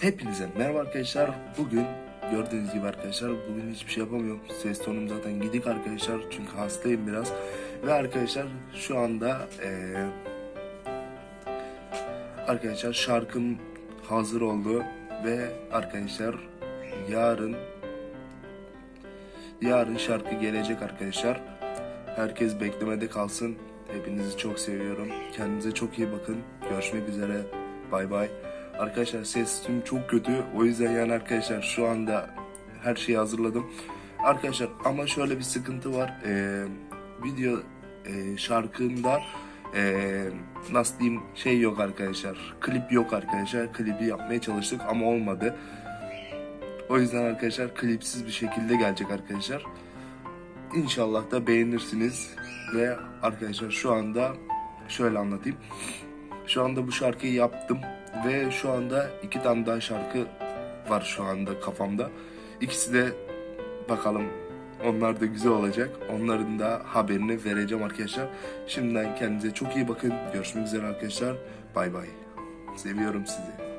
Hepinize merhaba arkadaşlar. Bugün gördüğünüz gibi arkadaşlar bugün hiçbir şey yapamıyorum. Ses tonum zaten gidik arkadaşlar çünkü hastayım biraz. Ve arkadaşlar şu anda eee, arkadaşlar şarkım hazır oldu ve arkadaşlar yarın yarın şarkı gelecek arkadaşlar. Herkes beklemede kalsın. Hepinizi çok seviyorum. Kendinize çok iyi bakın. Görüşmek üzere. Bay bay. Arkadaşlar sesim çok kötü. O yüzden yani arkadaşlar şu anda her şeyi hazırladım. Arkadaşlar ama şöyle bir sıkıntı var. Ee, video e, şarkında e, nasıl diyeyim şey yok arkadaşlar. Klip yok arkadaşlar. Klibi yapmaya çalıştık ama olmadı. O yüzden arkadaşlar klipsiz bir şekilde gelecek arkadaşlar. İnşallah da beğenirsiniz. Ve arkadaşlar şu anda şöyle anlatayım. Şu anda bu şarkıyı yaptım. Ve şu anda iki tane daha şarkı var şu anda kafamda. İkisi de bakalım onlar da güzel olacak. Onların da haberini vereceğim arkadaşlar. Şimdiden kendinize çok iyi bakın. Görüşmek üzere arkadaşlar. Bay bay. Seviyorum sizi.